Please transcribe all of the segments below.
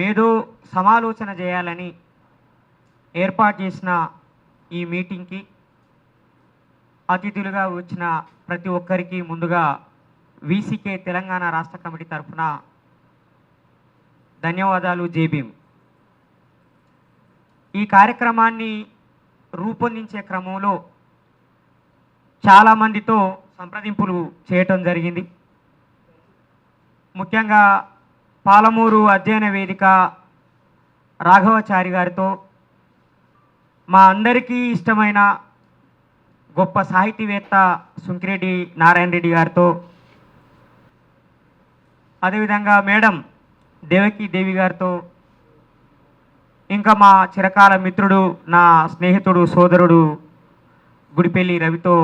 మేధో సమాలోచన చేయాలని ఏర్పాటు చేసిన ఈ మీటింగ్కి అతిథులుగా వచ్చిన ప్రతి ఒక్కరికి ముందుగా వీసీకే తెలంగాణ రాష్ట్ర కమిటీ తరఫున ధన్యవాదాలు జేబీం ఈ కార్యక్రమాన్ని రూపొందించే క్రమంలో చాలామందితో సంప్రదింపులు చేయటం జరిగింది. ముఖ్యంగా పాలమూరు అధ్యయన వేదిక రాఘవచారి గారితో మా అందరికీ ఇష్టమైన గొప్ప సాహితీవేత్త సుంకిరెడ్డి నారాయణ రెడ్డి గారితో అదేవిధంగా మేడం దేవకి దేవి గారితో ఇంకా మా చిరకాల మిత్రుడు నా స్నేహితుడు సోదరుడు గుడిపెల్లి రవితో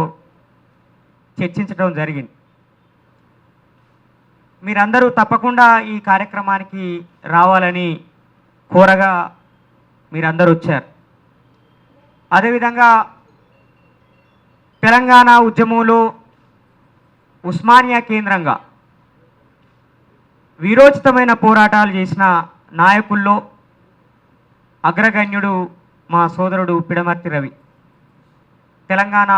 చర్చించడం జరిగింది. మీరందరూ తప్పకుండా ఈ కార్యక్రమానికి రావాలని కోరగా మీరందరూ వచ్చారు. అదేవిధంగా తెలంగాణ ఉద్యమంలో ఉస్మానియా కేంద్రంగా వీరోచితమైన పోరాటాలు చేసిన నాయకుల్లో అగ్రగణ్యుడు మా సోదరుడు పిడమర్తి రవి. తెలంగాణ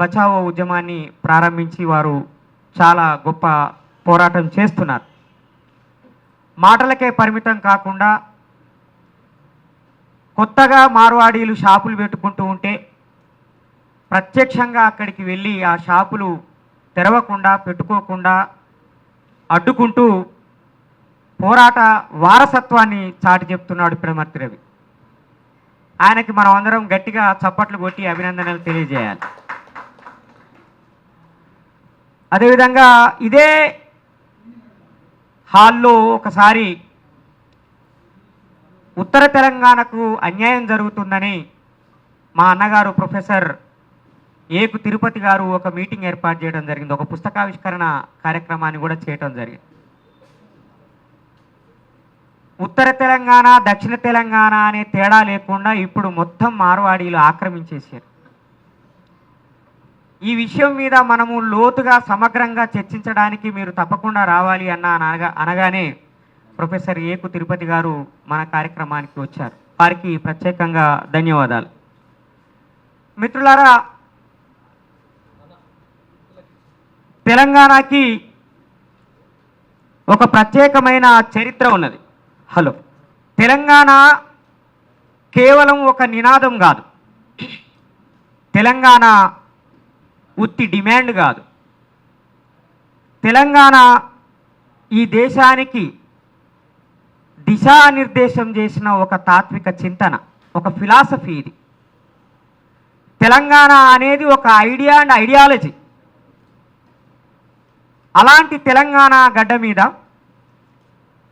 బచావో ఉద్యమాన్ని ప్రారంభించి వారు చాలా గొప్ప పోరాటం చేస్తున్నారు. మాటలకే పరిమితం కాకుండా కొత్తగా మార్వాడీలు షాపులు పెట్టుకుంటూ ఉంటే ప్రత్యక్షంగా అక్కడికి వెళ్ళి ఆ షాపులు తెరవకుండా పెట్టుకోకుండా అడ్డుకుంటూ పోరాట వారసత్వాన్ని చాటి చెప్తున్నాడు పిడమర్తి రవి. ఆయనకి మనం అందరం గట్టిగా చప్పట్లు కొట్టి అభినందనలు తెలియజేయాలి. అదేవిధంగా ఇదే హాల్లో ఒకసారి ఉత్తర తెలంగాణకు అన్యాయం జరుగుతుందని మా అన్నగారు ప్రొఫెసర్ ఏకు తిరుపతి గారు ఒక మీటింగ్ ఏర్పాటు చేయడం జరిగింది. ఒక పుస్తకావిష్కరణ కార్యక్రమాన్ని కూడా చేయడం జరిగింది. ఉత్తర తెలంగాణ దక్షిణ తెలంగాణ అనే తేడా లేకుండా ఇప్పుడు మొత్తం మార్వాడీలు ఆక్రమించేశారు. ఈ విషయం మీద మనము లోతుగా సమగ్రంగా చర్చించడానికి మీరు తప్పకుండా రావాలి అన్న అనగా అనగానే ప్రొఫెసర్ ఏకు తిరుపతి గారు మన కార్యక్రమానికి వచ్చారు. వారికి ప్రత్యేకంగా ధన్యవాదాలు. మిత్రులారా తెలంగాణకి ఒక ప్రత్యేకమైన చరిత్ర ఉన్నది. హలో తెలంగాణ కేవలం ఒక నినాదం కాదు. తెలంగాణ ఉత్తి డిమాండ్ కాదు. తెలంగాణ ఈ దేశానికి దిశానిర్దేశం చేసిన ఒక తాత్విక చింతన ఒక ఫిలాసఫీ ఇది. తెలంగాణ అనేది ఒక ఐడియా అండ్ ఐడియాలజీ. అలాంటి తెలంగాణ గడ్డ మీద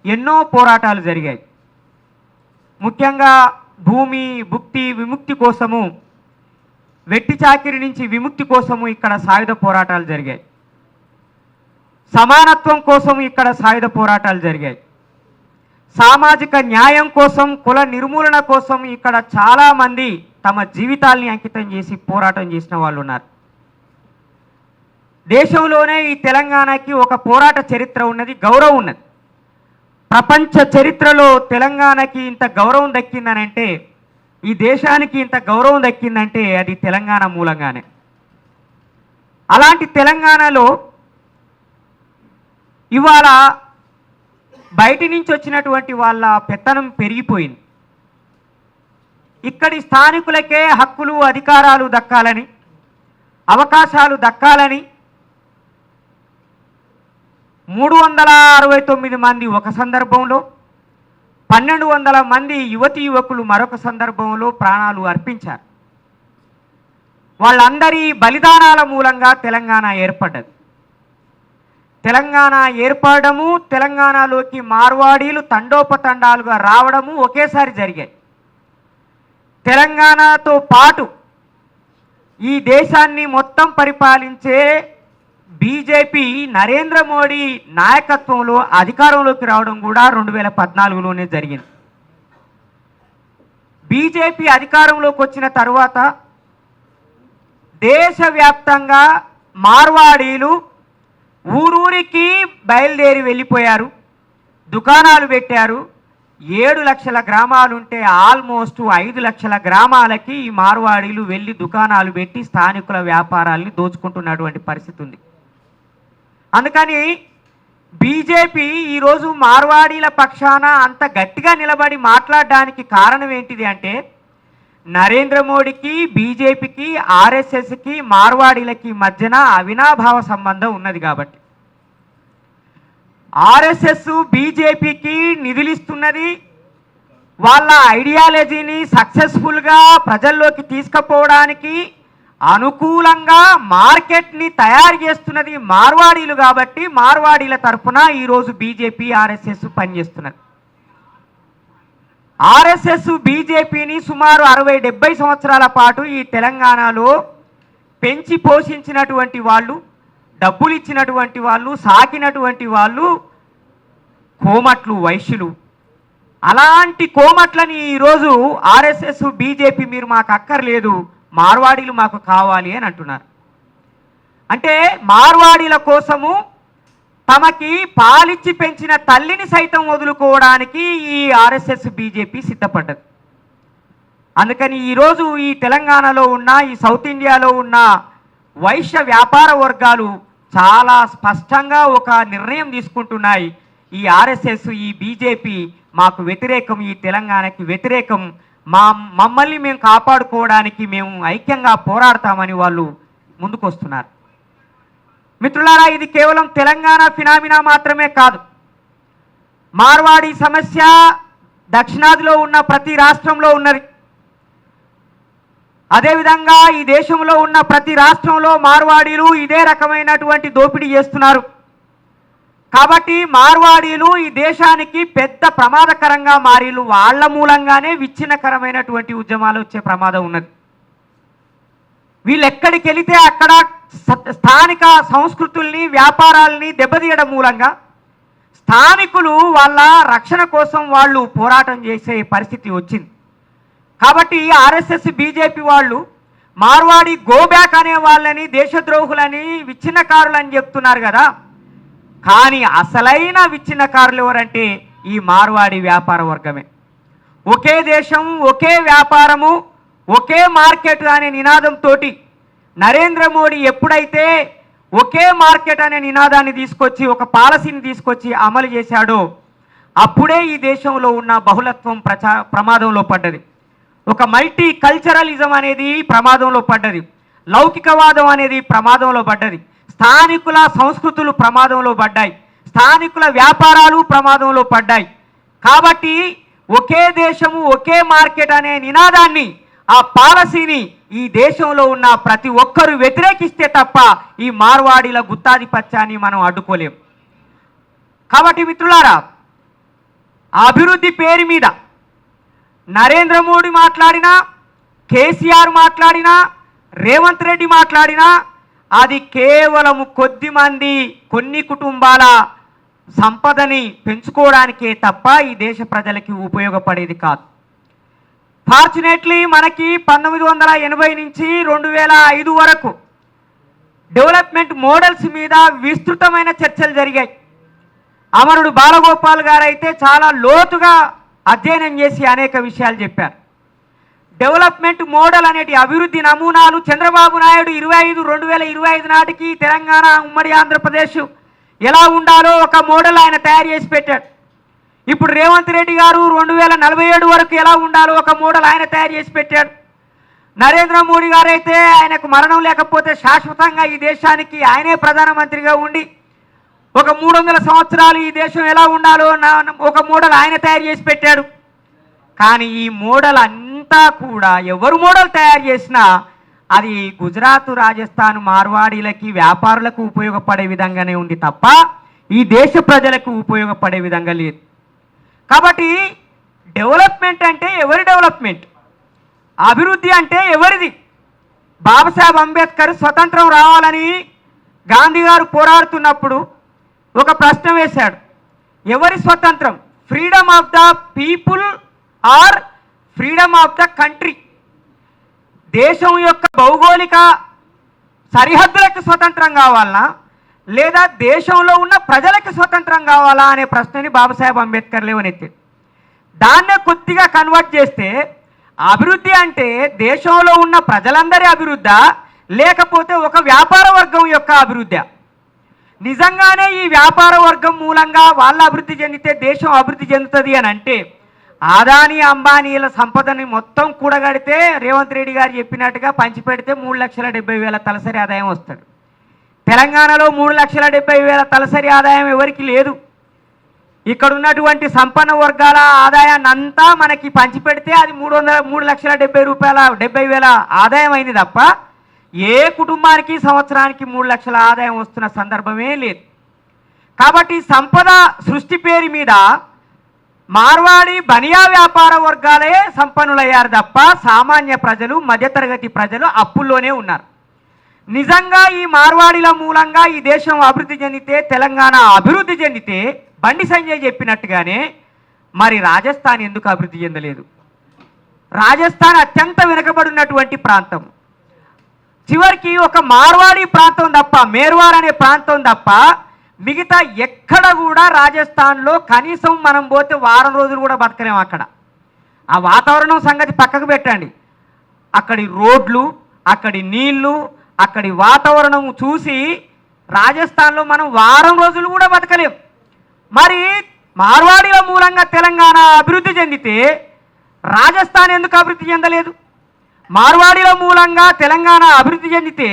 ఎన్నో పోరాటాలు జరిగాయి. ముఖ్యంగా భూమి భుక్తి విముక్తి కోసము వెట్టి చాకిరి నుంచి విముక్తి కోసము ఇక్కడ సాయుధ పోరాటాలు జరిగాయి. సమానత్వం కోసం ఇక్కడ సాయుధ పోరాటాలు జరిగాయి. సామాజిక న్యాయం కోసం కుల నిర్మూలన కోసం ఇక్కడ చాలామంది తమ జీవితాల్ని అంకితం చేసి పోరాటం చేసిన వాళ్ళు ఉన్నారు. దేశంలోనే ఈ తెలంగాణకి ఒక పోరాట చరిత్ర ఉన్నది గౌరవం ఉన్నది. ప్రపంచ చరిత్రలో తెలంగాణకి ఇంత గౌరవం దక్కిందనంటే ఈ దేశానికి ఇంత గౌరవం దక్కిందంటే అది తెలంగాణ మూలంగానే. అలాంటి తెలంగాణలో ఇవాళ బయటి నుంచి వచ్చినటువంటి వాళ్ళ పెత్తనం పెరిగిపోయింది. ఇక్కడి స్థానికులకే హక్కులు అధికారాలు దక్కాలని అవకాశాలు దక్కాలని మూడు వందల అరవై తొమ్మిది మంది ఒక సందర్భంలో పన్నెండు వందల మంది యువతి యువకులు మరొక సందర్భంలో ప్రాణాలు అర్పించారు. వాళ్ళందరి బలిదానాల మూలంగా తెలంగాణ ఏర్పడ్డది. తెలంగాణ ఏర్పడము తెలంగాణలోకి మార్వాడీలు తండోపతండాలుగా రావడము ఒకేసారి జరిగాయి. తెలంగాణతో పాటు ఈ దేశాన్ని మొత్తం పరిపాలించే బీజేపీ నరేంద్ర మోడీ నాయకత్వంలో అధికారంలోకి రావడం కూడా రెండు వేల పద్నాలుగులోనే జరిగింది. బీజేపీ అధికారంలోకి వచ్చిన తర్వాత దేశవ్యాప్తంగా మార్వాడీలు ఊరూరికి బయలుదేరి వెళ్ళిపోయారు దుకాణాలు పెట్టారు. ఏడు లక్షల గ్రామాలుంటే ఆల్మోస్ట్ ఐదు లక్షల గ్రామాలకి ఈ మార్వాడీలు వెళ్ళి దుకాణాలు పెట్టి స్థానికుల వ్యాపారాల్ని దోచుకుంటున్నటువంటి పరిస్థితి ఉంది. అందుకని బీజేపీ ఈరోజు మార్వాడీల పక్షాన అంత గట్టిగా నిలబడి మాట్లాడడానికి కారణం ఏంటిది అంటే నరేంద్ర మోడీకి బీజేపీకి ఆర్ఎస్ఎస్కి మార్వాడీలకి మధ్యన అవినాభావ సంబంధం ఉన్నది కాబట్టి. ఆర్ఎస్ఎస్ బీజేపీకి నిధులిస్తున్నది వాళ్ళ ఐడియాలజీని సక్సెస్ఫుల్గా ప్రజల్లోకి తీసుకుపోవడానికి అనుకూలంగా మార్కెట్ని తయారు చేస్తున్నది మార్వాడీలు కాబట్టి మార్వాడీల తరఫున ఈరోజు బీజేపీ ఆర్ఎస్ఎస్ పనిచేస్తున్నది. ఆర్ఎస్ఎస్ బీజేపీని సుమారు అరవై డెబ్బై సంవత్సరాల పాటు ఈ తెలంగాణలో పెంచి పోషించినటువంటి వాళ్ళు డబ్బులు ఇచ్చినటువంటి వాళ్ళు సాకినటువంటి వాళ్ళు కోమట్లు వైశ్యులు. అలాంటి కోమట్లని ఈరోజు ఆర్ఎస్ఎస్ బీజేపీ మీరు మాకు అక్కర్లేదు. మార్వాడీలు మాకు కావాలి అని అంటున్నారు. అంటే మార్వాడీల కోసము తమకి పాలిచ్చి పెంచిన తల్లిని సైతం వదులుకోవడానికి ఈ ఆర్ఎస్ఎస్ బీజేపీ సిద్ధపడ్డది. అందుకని ఈరోజు ఈ తెలంగాణలో ఉన్న ఈ సౌత్ ఇండియాలో ఉన్న వైశ్య వ్యాపార వర్గాలు చాలా స్పష్టంగా ఒక నిర్ణయం తీసుకుంటున్నాయి. ఈ ఆర్ఎస్ఎస్ ఈ బీజేపీ మాకు వ్యతిరేకం ఈ తెలంగాణకి వ్యతిరేకం మా మమ్మల్ని మేము కాపాడుకోవడానికి మేము ఐక్యంగా పోరాడతామని వాళ్ళు ముందుకొస్తున్నారు. మిత్రులారా ఇది కేవలం తెలంగాణ ఫినామినా మాత్రమే కాదు. మార్వాడి సమస్య దక్షిణాదిలో ఉన్న ప్రతి రాష్ట్రంలో ఉన్నది. అదేవిధంగా ఈ దేశంలో ఉన్న ప్రతి రాష్ట్రంలో మార్వాడీలు ఇదే రకమైనటువంటి దోపిడీ చేస్తున్నారు. కాబట్టి మార్వాడీలు ఈ దేశానికి పెద్ద ప్రమాదకరంగా మారీలు వాళ్ళ మూలంగానే విచ్ఛిన్నకరమైనటువంటి ఉద్యమాలు వచ్చే ప్రమాదం ఉన్నది. వీళ్ళు ఎక్కడికి వెళితే అక్కడ స్థానిక సంస్కృతుల్ని వ్యాపారాల్ని దెబ్బతీయడం మూలంగా స్థానికులు వాళ్ళ రక్షణ కోసం వాళ్ళు పోరాటం చేసే పరిస్థితి వచ్చింది. కాబట్టి ఆర్ఎస్ఎస్ బీజేపీ వాళ్ళు మార్వాడి గోబ్యాక్ అనే వాళ్ళని దేశద్రోహులని విచ్ఛిన్నకారులని చెప్తున్నారు కదా. కానీ అసలైన విచ్ఛిన్నకారులు ఎవరంటే ఈ మార్వాడి వ్యాపార వర్గమే. ఒకే దేశం ఒకే వ్యాపారము ఒకే మార్కెట్ అనే నినాదంతో నరేంద్ర మోడీ ఎప్పుడైతే ఒకే మార్కెట్ అనే నినాదాన్ని తీసుకొచ్చి ఒక పాలసీని తీసుకొచ్చి అమలు చేశాడో అప్పుడే ఈ దేశంలో ఉన్న బహుళత్వం ప్రచా ప్రమాదంలో పడ్డది. ఒక మల్టీ కల్చరలిజం అనేది ప్రమాదంలో పడ్డది. లౌకికవాదం అనేది ప్రమాదంలో పడ్డది. స్థానికుల సంస్కృతులు ప్రమాదంలో పడ్డాయి. స్థానికుల వ్యాపారాలు ప్రమాదంలో పడ్డాయి. కాబట్టి ఒకే దేశము ఒకే మార్కెట్ అనే నినాదాన్ని ఆ పాలసీని ఈ దేశంలో ఉన్న ప్రతి ఒక్కరూ వ్యతిరేకిస్తే తప్ప ఈ మార్వాడీల గుత్తాధిపత్యాన్ని మనం అడ్డుకోలేం. కాబట్టి మిత్రులారా అభివృద్ధి పేరు మీద నరేంద్ర మోడీ మాట్లాడినా కేసీఆర్ మాట్లాడినా రేవంత్ రెడ్డి మాట్లాడినా అది కేవలం కొద్ది మంది కొన్ని కుటుంబాల సంపదని పెంచుకోవడానికే తప్ప ఈ దేశ ప్రజలకి ఉపయోగపడేది కాదు. ఫార్చునేట్లీ మనకి పంతొమ్మిది వందల ఎనభై నుంచి రెండు వేల ఐదు వరకు డెవలప్మెంట్ మోడల్స్ మీద విస్తృతమైన చర్చలు జరిగాయి. అమరుడు బాలగోపాల్ గారు అయితే చాలా లోతుగా అధ్యయనం చేసి అనేక విషయాలు చెప్పారు. డెవలప్మెంట్ మోడల్ అనేటి అభివృద్ధి నమూనాలు చంద్రబాబు నాయుడు ఇరవై ఐదు రెండు వేల ఇరవై ఐదు నాటికి తెలంగాణ ఉమ్మడి ఆంధ్రప్రదేశ్ ఎలా ఉండాలో ఒక మోడల్ ఆయన తయారు చేసి పెట్టాడు. ఇప్పుడు రేవంత్ రెడ్డి గారు రెండు వేల నలభై ఏడు వరకు ఎలా ఉండాలో ఒక మోడల్ ఆయన తయారు చేసి పెట్టాడు. నరేంద్ర మోడీ గారు అయితే ఆయనకు మరణం లేకపోతే శాశ్వతంగా ఈ దేశానికి ఆయనే ప్రధానమంత్రిగా ఉండి ఒక మూడు వందల సంవత్సరాలు ఈ దేశం ఎలా ఉండాలో నా- ఒక మోడల్ ఆయన తయారు చేసి పెట్టాడు. కానీ ఈ మోడల్ అంతా కూడా ఎవరు మోడల్ తయారు చేసినా అది గుజరాత్ రాజస్థాన్ మార్వాడీలకి వ్యాపారులకు ఉపయోగపడే విధంగానే ఉంది తప్ప ఈ దేశ ప్రజలకు ఉపయోగపడే విధంగా లేదు. కాబట్టి డెవలప్మెంట్ అంటే ఎవరి డెవలప్మెంట్? అభివృద్ధి అంటే ఎవరిది? బాబాసాహెబ్ అంబేద్కర్ స్వతంత్రం రావాలని గాంధీ గారు పోరాడుతున్నప్పుడు ఒక ప్రశ్న వేశాడు. ఎవరి స్వతంత్రం? Freedom of the people or freedom of the country. దేశం యొక్క భౌగోళిక సరిహద్దులకు స్వతంత్రం కావాలనా? లేదా దేశంలో ఉన్న ప్రజలకు స్వతంత్రం కావాలా అనే ప్రశ్నని బాబాసాహెబ్ అంబేద్కర్ లేవనెత్తాడు. దాన్నే కొద్దిగా కన్వర్ట్ చేస్తే అభివృద్ధి అంటే దేశంలో ఉన్న ప్రజలందరి అభివృద్ధ లేకపోతే ఒక వ్యాపార వర్గం యొక్క అభివృద్ధి. నిజంగానే ఈ వ్యాపార వర్గం మూలంగా వాళ్ళ అభివృద్ధి చెందితే దేశం అభివృద్ధి చెందుతుంది అని అంటే ఆదాని అంబానీల సంపదని మొత్తం కూడగడితే రేవంత్ రెడ్డి గారు చెప్పినట్టుగా పంచిపెడితే మూడు లక్షల డెబ్బై వేల తలసరి ఆదాయం వస్తుంది తెలంగాణలో మూడు లక్షల డెబ్బై వేల తలసరి ఆదాయం ఎవరికి లేదు. ఇక్కడ ఉన్నటువంటి సంపన్న వర్గాల ఆదాయాన్ని అంతా మనకి పంచిపెడితే అది మూడు వందల మూడు లక్షల డెబ్బై రూపాయల డెబ్బై వేల ఆదాయం అయింది తప్ప ఏ కుటుంబానికి సంవత్సరానికి మూడు లక్షల ఆదాయం వస్తున్న సందర్భమే లేదు. కాబట్టి సంపద సృష్టి పేరు మీద మార్వాడి బనియా వ్యాపార వర్గాలే సంపన్నులయ్యారు తప్ప సామాన్య ప్రజలు మధ్యతరగతి ప్రజలు అప్పుల్లోనే ఉన్నారు. నిజంగా ఈ మార్వాడీల మూలంగా ఈ దేశం అభివృద్ధి చెందితే తెలంగాణ అభివృద్ధి చెందితే బండి సంజయ్ చెప్పినట్టుగానే మరి రాజస్థాన్ ఎందుకు అభివృద్ధి చెందలేదు? రాజస్థాన్ అత్యంత వెనుకబడినటువంటి ప్రాంతం. చివరికి ఒక మార్వాడి ప్రాంతం తప్ప మేర్వార్ అనే ప్రాంతం తప్ప మిగతా ఎక్కడ కూడా రాజస్థాన్లో కనీసం మనం పోతే వారం రోజులు కూడా బతకలేం అక్కడ. ఆ వాతావరణం సంగతి పక్కకు పెట్టండి. అక్కడి రోడ్లు అక్కడి నీళ్ళు అక్కడి వాతావరణం చూసి రాజస్థాన్లో మనం వారం రోజులు కూడా బతకలేం. మరి మార్వాడీల మూలంగా తెలంగాణ అభివృద్ధి చెందితే రాజస్థాన్ ఎందుకు అభివృద్ధి చెందలేదు? మార్వాడీల మూలంగా తెలంగాణ అభివృద్ధి చెందితే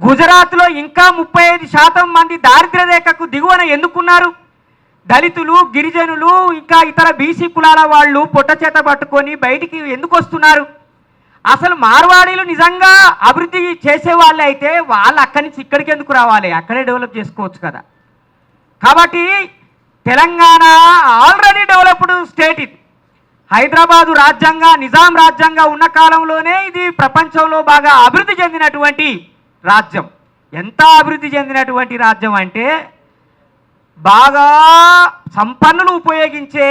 గుజరాత్లో ఇంకా ముప్పై ఐదు శాతం మంది దారిద్ర్య రేఖకు దిగువన ఎందుకున్నారు? దళితులు గిరిజనులు ఇంకా ఇతర బీసీ కులాల వాళ్ళు పొట్ట చేత పట్టుకొని బయటికి ఎందుకు వస్తున్నారు? అసలు మార్వాడీలు నిజంగా అభివృద్ధి చేసే వాళ్ళు అయితే వాళ్ళు అక్కడి నుంచి ఇక్కడికి ఎందుకు రావాలి? అక్కడే డెవలప్ చేసుకోవచ్చు కదా. కాబట్టి తెలంగాణ ఆల్రెడీ డెవలప్డ్ స్టేట్ ఇది. హైదరాబాదు రాజ్యాంగ నిజాం రాజ్యాంగ ఉన్న కాలంలోనే ఇది ప్రపంచంలో బాగా అభివృద్ధి చెందినటువంటి రాజ్యం. ఎంత అభివృద్ధి చెందినటువంటి రాజ్యం అంటే బాగా సంపన్నులు ఉపయోగించే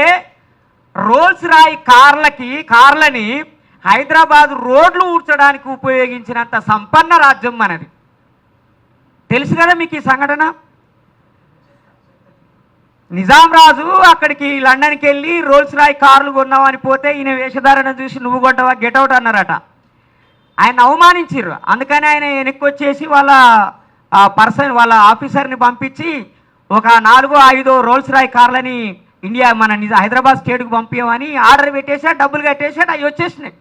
రోల్స్ రాయ్ కార్లకి కార్లని హైదరాబాద్ రోడ్లు ఊడ్చడానికి ఉపయోగించినంత సంపన్న రాజ్యం మనది. తెలుసు కదా మీకు ఈ సంఘటన? నిజాం రాజు అక్కడికి లండన్కి వెళ్ళి రోల్స్ రాయ్ కార్లు కొన్నామని పోతే ఈయన వేషధారణ చూసి నువ్వు కొట్టవా? గెటౌట్ అన్నారట. ఆయన అవమానించారు అందుకని ఆయన వెనక్కి వచ్చేసి వాళ్ళ పర్సన్ వాళ్ళ ఆఫీసర్ని పంపించి ఒక నాలుగో ఐదో రోల్స్ రాయ్ కార్లని ఇండియా మన నిజ హైదరాబాద్ స్టేట్కి పంపించమని ఆర్డర్ పెట్టేసా డబ్బులు కట్టేసాడు అవి వచ్చేసినాయి.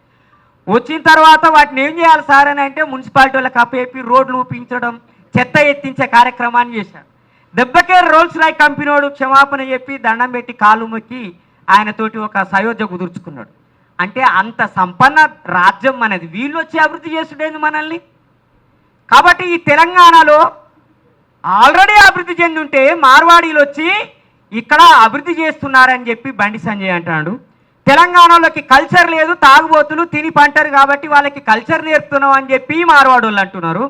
వచ్చిన తర్వాత వాటిని ఏం చేయాలి సార్ అని అంటే మున్సిపాలిటీ వాళ్ళకి అప్పేపి రోడ్లు ఊపించడం చెత్త ఎత్తించే కార్యక్రమాన్ని చేశాడు దెబ్బకే రోల్స్ రాయ్ కంపెనీ వాడు క్షమాపణ చెప్పి దండం పెట్టి కాలు మొక్కి ఆయనతోటి ఒక సయోధ్య కుదుర్చుకున్నాడు. అంటే అంత సంపన్న రాజ్యం అనేది వీళ్ళు వచ్చి అభివృద్ధి చేస్తుండేది మనల్ని. కాబట్టి ఈ తెలంగాణలో ఆల్రెడీ అభివృద్ధి చెంది ఉంటే మార్వాడీలు వచ్చి ఇక్కడ అభివృద్ధి చేస్తున్నారని చెప్పి బండి సంజయ్ అంటున్నాడు తెలంగాణలోకి కల్చర్ లేదు తాగుబోతులు తిని పంటారు కాబట్టి వాళ్ళకి కల్చర్ నేర్పుతున్నాం అని చెప్పి మార్వాడోళ్ళు అంటున్నారు.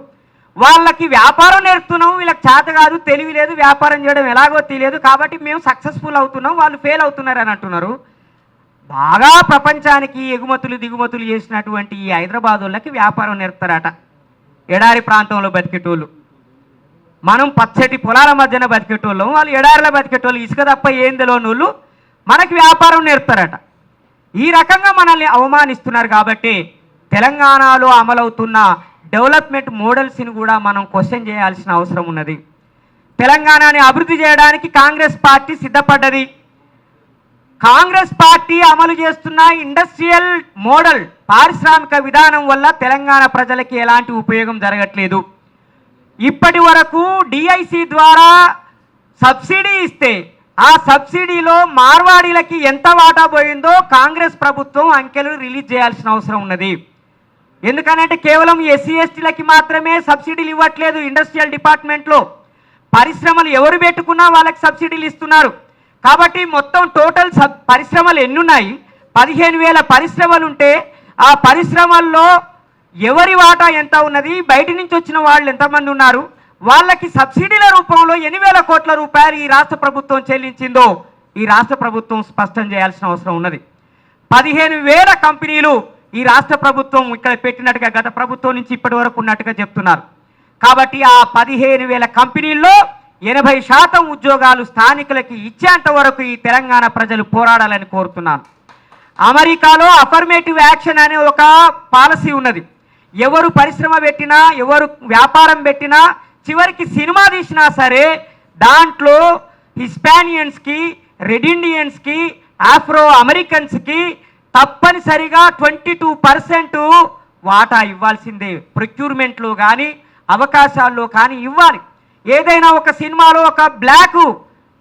వాళ్ళకి వ్యాపారం నేర్పుతున్నాం వీళ్ళకి చేత కాదు తెలివి లేదు వ్యాపారం చేయడం ఎలాగో తెలియదు కాబట్టి మేము సక్సెస్ఫుల్ అవుతున్నాం వాళ్ళు ఫెయిల్ అవుతున్నారు అని అంటున్నారు. బాగా ప్రపంచానికి ఎగుమతులు దిగుమతులు చేసినటువంటి ఈ హైదరాబాద్ వాళ్ళకి వ్యాపారం నేర్పుతారట. ఎడారి ప్రాంతంలో బతికేటోళ్ళు. మనం పచ్చటి పొలాల మధ్యన బతికేటోళ్ళం. వాళ్ళు ఎడారిలో బతికేటోళ్ళు. ఇసుక తప్ప ఏం తెలియనోళ్ళు మనకి వ్యాపారం నేర్పుతారట. ఈ రకంగా మనల్ని అవమానిస్తున్నారు కాబట్టి తెలంగాణలో అమలవుతున్న డెవలప్మెంట్ మోడల్స్ని కూడా మనం క్వశ్చన్ చేయాల్సిన అవసరం ఉన్నది. తెలంగాణని అభివృద్ధి చేయడానికి కాంగ్రెస్ పార్టీ సిద్ధపడ్డది. కాంగ్రెస్ పార్టీ అమలు చేస్తున్న ఇండస్ట్రియల్ మోడల్ పారిశ్రామిక విధానం వల్ల తెలంగాణ ప్రజలకి ఎలాంటి ఉపయోగం జరగట్లేదు. ఇప్పటి వరకు డిఐసి ద్వారా సబ్సిడీ ఇస్తే ఆ సబ్సిడీలో మార్వాడీలకి ఎంత వాటా పోయిందో కాంగ్రెస్ ప్రభుత్వం అంకెలు రిలీజ్ చేయాల్సిన అవసరం ఉన్నది. ఎందుకనంటే కేవలం ఎస్సీ ఎస్టీలకి మాత్రమే సబ్సిడీలు ఇవ్వట్లేదు ఇండస్ట్రియల్ డిపార్ట్మెంట్లో. పరిశ్రమలు ఎవరు పెట్టుకున్నా వాళ్ళకి సబ్సిడీలు ఇస్తున్నారు. కాబట్టి మొత్తం టోటల్ సబ్ పరిశ్రమలు ఎన్నున్నాయి? పదిహేను వేల పరిశ్రమలు ఉంటే ఆ పరిశ్రమల్లో ఎవరి వాటా ఎంత ఉన్నది? బయట నుంచి వచ్చిన వాళ్ళు ఎంతమంది ఉన్నారు? వాళ్ళకి సబ్సిడీల రూపంలో ఎన్ని వేల కోట్ల రూపాయలు ఈ రాష్ట్ర ప్రభుత్వం చెల్లించిందో ఈ రాష్ట్ర ప్రభుత్వం స్పష్టం చేయాల్సిన అవసరం ఉన్నది. పదిహేను వేల కంపెనీలు ఈ రాష్ట్ర ప్రభుత్వం ఇక్కడ పెట్టినట్టుగా గత ప్రభుత్వం నుంచి ఇప్పటి వరకు ఉన్నట్టుగా చెప్తున్నారు. కాబట్టి ఆ పదిహేను వేల కంపెనీల్లో ఎనభై శాతం ఉద్యోగాలు స్థానికులకి ఇచ్చేంత వరకు ఈ తెలంగాణ ప్రజలు పోరాడాలని కోరుతున్నాను. అమెరికాలో అఫర్మేటివ్ యాక్షన్ అనే ఒక పాలసీ ఉన్నది. ఎవరు పరిశ్రమ పెట్టినా ఎవరు వ్యాపారం పెట్టినా చివరికి సినిమా తీసినా సరే దాంట్లో హిస్పానియన్స్కి రెడ్ ఇండియన్స్కి ఆఫ్రో అమెరికన్స్కి తప్పనిసరిగా ట్వంటీ టూ పర్సెంట్ వాటా ఇవ్వాల్సిందే. ప్రొక్యూర్మెంట్లో కానీ అవకాశాల్లో కానీ ఇవ్వాలి. ఏదైనా ఒక సినిమాలో ఒక బ్లాక్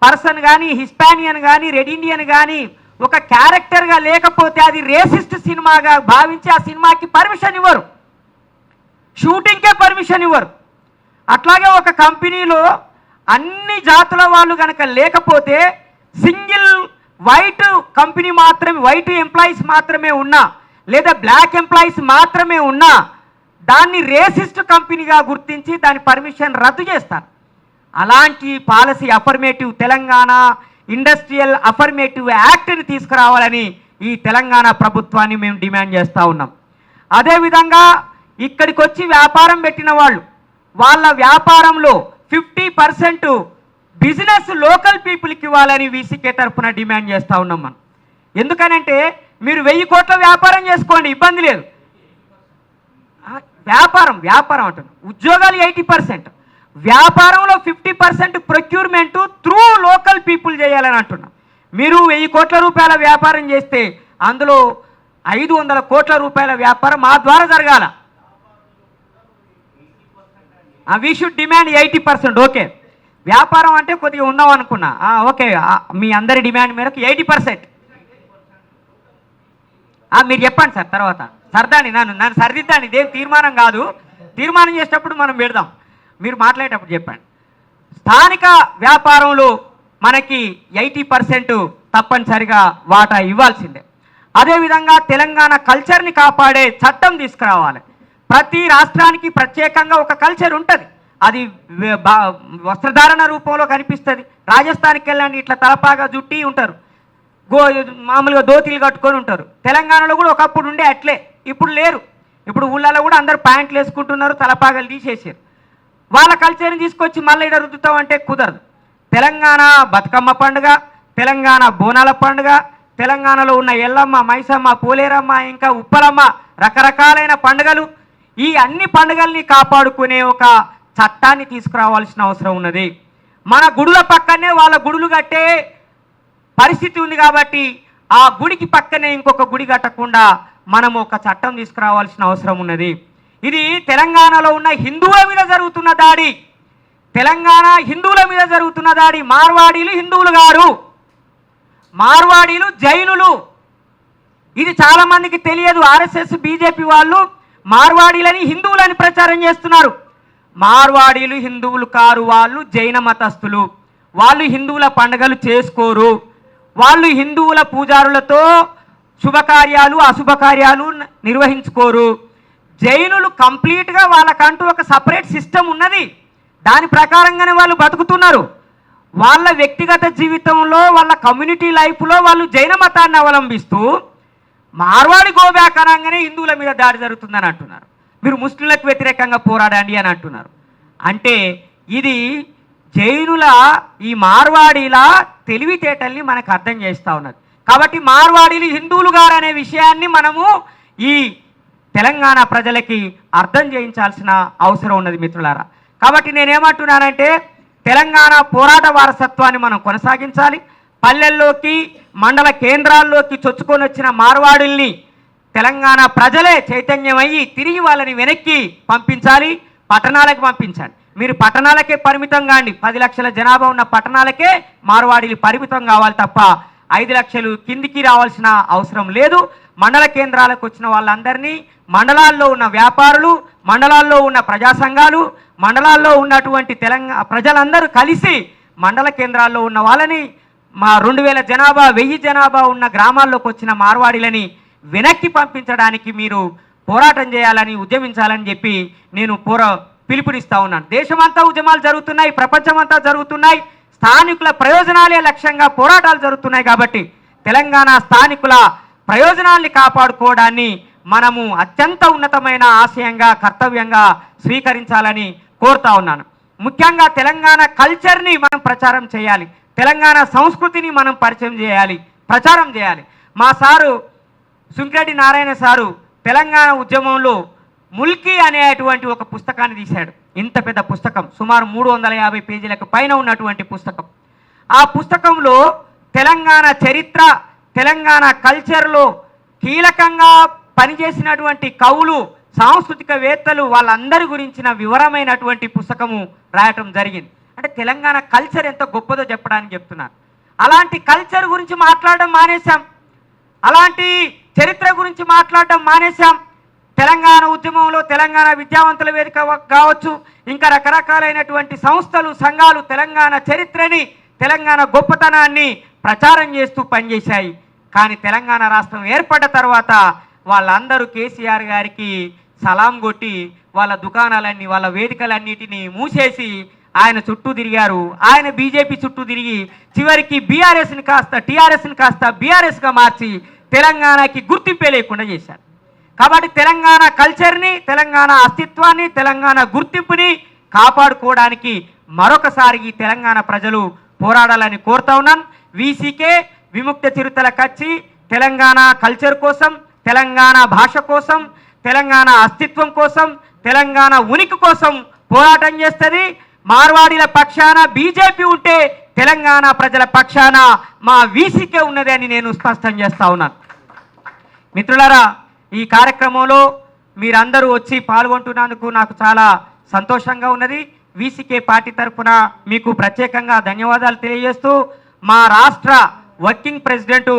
పర్సన్ కానీ హిస్పానియన్ కానీ రెడ్ ఇండియన్ కానీ ఒక క్యారెక్టర్గా లేకపోతే అది రేసిస్ట్ సినిమాగా భావించి ఆ సినిమాకి పర్మిషన్ ఇవ్వరు. షూటింగ్కే పర్మిషన్ ఇవ్వరు. అట్లాగే ఒక కంపెనీలో అన్ని జాతుల వాళ్ళు కనుక లేకపోతే సింగిల్ వైట్ కంపెనీ మాత్రమే వైట్ ఎంప్లాయీస్ మాత్రమే ఉన్నా లేదా బ్లాక్ ఎంప్లాయీస్ మాత్రమే ఉన్నా దాన్ని రేసిస్ట్ కంపెనీగా గుర్తించి దాని పర్మిషన్ రద్దు చేస్తారు అలాంటి policy affirmative Telangana industrial affirmative యాక్ట్ని తీసుకురావాలని ఈ తెలంగాణ ప్రభుత్వాన్ని మేము డిమాండ్ చేస్తూ ఉన్నాం. అదేవిధంగా ఇక్కడికి వచ్చి వ్యాపారం పెట్టిన వాళ్ళు వాళ్ళ వ్యాపారంలో ఫిఫ్టీ పర్సెంట్ బిజినెస్ లోకల్ పీపుల్కి ఇవ్వాలని వీసీకే తరఫున డిమాండ్ చేస్తూ ఉన్నాం మనం. ఎందుకనంటే మీరు వెయ్యి కోట్ల వ్యాపారం చేసుకోండి ఇబ్బంది లేదు. వ్యాపారం వ్యాపారం అంటుంది. ఉద్యోగాలు ఎయిటీ పర్సెంట్. వ్యాపారంలో fifty percent procurement through local people చేయాలని అంటున్నాం. మీరు వెయ్యి కోట్ల రూపాయల వ్యాపారం చేస్తే అందులో ఐదు వందల కోట్ల రూపాయల వ్యాపారం మా ద్వారా జరగాల. We should demand eighty percent okay వ్యాపారం అంటే కొద్దిగా ఉందాం అనుకున్నా. ఓకే మీ అందరి డిమాండ్ మేరకు ఎయిటీ పర్సెంట్. మీరు చెప్పండి సార్ తర్వాత. సర్దాని నన్ను నన్ను సరిదిద్దాని ఇదేం తీర్మానం కాదు. తీర్మానం చేసేటప్పుడు మనం పెడదాం. మీరు మాట్లాడేటప్పుడు చెప్పండి. స్థానిక వ్యాపారంలో మనకి ఎయిటీ పర్సెంట్ తప్పనిసరిగా వాటా ఇవ్వాల్సిందే. అదేవిధంగా తెలంగాణ కల్చర్ని కాపాడే చట్టం తీసుకురావాలి. ప్రతి రాష్ట్రానికి ప్రత్యేకంగా ఒక కల్చర్ ఉంటుంది. అది వస్త్రధారణ రూపంలో కనిపిస్తుంది. రాజస్థాన్కి వెళ్ళండి ఇట్లా తలపాగా జుట్టి ఉంటారు. గో మామూలుగా దోతీలు కట్టుకొని ఉంటారు. తెలంగాణలో కూడా ఒకప్పుడు ఉండే అట్లే. ఇప్పుడు లేరు. ఇప్పుడు ఊళ్ళలో కూడా అందరు ప్యాంట్లు వేసుకుంటున్నారు తలపాగలు తీసేసారు వాళ్ళ కల్చర్ని తీసుకొచ్చి మళ్ళీ ఇక్కడ రుద్దుతాం అంటే కుదరదు. తెలంగాణ బతుకమ్మ పండుగ తెలంగాణ బోనాల పండుగ తెలంగాణలో ఉన్న ఎల్లమ్మ మైసమ్మ పోలేరమ్మ ఇంకా ఉప్పలమ్మ రకరకాలైన పండుగలు. ఈ అన్ని పండుగల్ని కాపాడుకునే ఒక చట్టాన్ని తీసుకురావాల్సిన అవసరం ఉన్నది. మన గుడుల పక్కనే వాళ్ళ గుడులు కట్టే పరిస్థితి ఉంది కాబట్టి ఆ గుడికి పక్కనే ఇంకొక గుడి కట్టకుండా మనం ఒక చట్టం తీసుకురావాల్సిన అవసరం ఉన్నది. ఇది తెలంగాణలో ఉన్న హిందువుల మీద జరుగుతున్న దాడి. తెలంగాణ హిందువుల మీద జరుగుతున్న దాడి. మార్వాడీలు హిందువులు గారు. మార్వాడీలు జైనులు ఇది చాలామందికి తెలియదు. ఆర్ఎస్ఎస్ బీజేపీ వాళ్ళు మార్వాడీలని హిందువులని ప్రచారం చేస్తున్నారు. మార్వాడీలు హిందువులు కారు వాళ్ళు జైన మతస్థులు. వాళ్ళు హిందువుల పండుగలు చేసుకోరు. వాళ్ళు హిందువుల పూజారులతో శుభకార్యాలు అశుభకార్యాలు నిర్వహించుకోరు. జైనులు కంప్లీట్గా వాళ్ళకంటూ ఒక సపరేట్ సిస్టమ్ ఉన్నది. దాని ప్రకారంగానే వాళ్ళు బతుకుతున్నారు. వాళ్ళ వ్యక్తిగత జీవితంలో వాళ్ళ కమ్యూనిటీ లైఫ్లో వాళ్ళు జైన మతాన్ని అవలంబిస్తూ మార్వాడి గోబ్యాక్ అనగానే హిందువుల మీద దాడి జరుగుతుందని అంటున్నారు. మీరు ముస్లింలకు వ్యతిరేకంగా పోరాడండి అని అంటున్నారు. అంటే ఇది జైనుల ఈ మార్వాడీల తెలివితేటల్ని మనకు అర్థం చేస్తూ ఉన్నది. కాబట్టి మార్వాడీలు హిందువులు గారు అనే విషయాన్ని మనము ఈ తెలంగాణ ప్రజలకి అర్థం చేయించాల్సిన అవసరం ఉన్నది మిత్రులారా. కాబట్టి నేనేమంటున్నానంటే తెలంగాణ పోరాట వారసత్వాన్ని మనం కొనసాగించాలి. పల్లెల్లోకి మండల కేంద్రాల్లోకి చొచ్చుకొని వచ్చిన మార్వాడుల్ని తెలంగాణ ప్రజలే చైతన్యమయ్యి తిరిగి వాళ్ళని వెనక్కి పంపించాలి పట్టణాలకు పంపించాలి. మీరు పట్టణాలకే పరిమితం కాండి. పది లక్షల జనాభా ఉన్న పట్టణాలకే మార్వాడీలు పరిమితం కావాలి తప్ప ఐదు లక్షలు కిందికి రావాల్సిన అవసరం లేదు. మండల కేంద్రాలకు వచ్చిన వాళ్ళందరినీ మండలాల్లో ఉన్న వ్యాపారులు మండలాల్లో ఉన్న ప్రజా సంఘాలు మండలాల్లో ఉన్నటువంటి తెలంగాణ ప్రజలందరూ కలిసి మండల కేంద్రాల్లో ఉన్న వాళ్ళని మా రెండు వేల జనాభా వెయ్యి జనాభా ఉన్న గ్రామాల్లోకి వచ్చిన మార్వాడీలని వెనక్కి పంపించడానికి మీరు పోరాటం చేయాలని ఉద్యమించాలని చెప్పి నేను పోరా పిలుపునిస్తా ఉన్నాను. దేశమంతా ఉద్యమాలు జరుగుతున్నాయి ప్రపంచమంతా జరుగుతున్నాయి. స్థానికుల ప్రయోజనాలే లక్ష్యంగా పోరాటాలు జరుగుతున్నాయి కాబట్టి తెలంగాణ స్థానికుల ప్రయోజనాల్ని కాపాడుకోవడాన్ని మనము అత్యంత ఉన్నతమైన ఆశయంగా కర్తవ్యంగా స్వీకరించాలని కోరుతా ఉన్నాను. ముఖ్యంగా తెలంగాణ కల్చర్ని మనం ప్రచారం చేయాలి. తెలంగాణ సంస్కృతిని మనం పరిచయం చేయాలి ప్రచారం చేయాలి. మా సారు సుంకిరెడ్డి నారాయణ సారు తెలంగాణ ఉద్యమంలో ముల్కీ అనేటువంటి ఒక పుస్తకాన్ని తీశాడు. ఇంత పెద్ద పుస్తకం సుమారు మూడు వందల యాభై పేజీలకు పైన ఉన్నటువంటి పుస్తకం. ఆ పుస్తకంలో తెలంగాణ చరిత్ర తెలంగాణ కల్చర్లో కీలకంగా పనిచేసినటువంటి కవులు సాంస్కృతికవేత్తలు వాళ్ళందరి గురించిన వివరమైనటువంటి పుస్తకము రాయటం జరిగింది. అంటే తెలంగాణ కల్చర్ ఎంత గొప్పదో చెప్పడానికి చెప్తున్నారు అలాంటి కల్చర్ గురించి మాట్లాడడం మానేశాం. అలాంటి చరిత్ర గురించి మాట్లాడడం మానేశాం. తెలంగాణ ఉద్యమంలో తెలంగాణ విద్యావంతుల వేదిక కావచ్చు. ఇంకా రకరకాలైనటువంటి సంస్థలు సంఘాలు తెలంగాణ చరిత్రని తెలంగాణ గొప్పతనాన్ని ప్రచారం చేస్తూ పనిచేశాయి. కానీ తెలంగాణ రాష్ట్రం ఏర్పడ్డ తర్వాత వాళ్ళందరూ కేసీఆర్ గారికి సలాం కొట్టి వాళ్ళ దుకాణాలన్నీ వాళ్ళ వేదికలన్నిటినీ మూసేసి ఆయన చుట్టూ తిరిగారు. ఆయన బీజేపీ చుట్టూ తిరిగి చివరికి బీఆర్ఎస్ని కాస్త టీఆర్ఎస్ని కాస్త బీఆర్ఎస్గా మార్చి తెలంగాణకి గుర్తింపే లేకుండా చేశారు. కాబట్టి తెలంగాణ కల్చర్ని తెలంగాణ అస్తిత్వాన్ని తెలంగాణ గుర్తింపుని కాపాడుకోవడానికి మరొకసారి ఈ తెలంగాణ ప్రజలు పోరాడాలని కోరుతా ఉన్నాను వీసీకే విముక్త చిరుతల కచ్చి తెలంగాణ కల్చర్ కోసం తెలంగాణ భాష కోసం తెలంగాణ అస్తిత్వం కోసం తెలంగాణ ఉనికి కోసం పోరాటం చేస్తుంది. మార్వాడీల పక్షాన బీజేపీ ఉంటే తెలంగాణ ప్రజల పక్షాన మా వీసీకే ఉన్నది అని నేను స్పష్టం చేస్తా ఉన్నాను. మిత్రులారా ఈ కార్యక్రమంలో మీరందరూ వచ్చి పాల్గొంటున్నందుకు నాకు చాలా సంతోషంగా ఉన్నది. వీసీకే పార్టీ తరఫున మీకు ప్రత్యేకంగా ధన్యవాదాలు తెలియజేస్తూ మా రాష్ట్ర వర్కింగ్ ప్రెసిడెంట్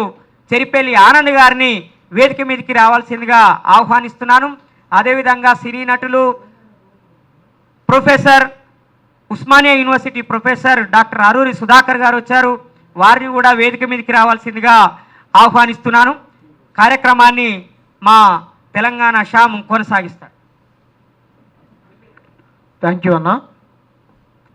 చెరిపెల్లి ఆనంద్ గారిని వేదిక మీదకి రావాల్సిందిగా ఆహ్వానిస్తున్నాను. అదేవిధంగా సినీ నటులు professor Osmania university professor doctor Aruri Sudhakar garu వచ్చారు. వారిని కూడా వేదిక మీదకి రావాల్సిందిగా ఆహ్వానిస్తున్నాను. కార్యక్రమాన్ని మా తెలంగాణ షాము కొనసాగిస్తాడు. థ్యాంక్ యూ అన్నా.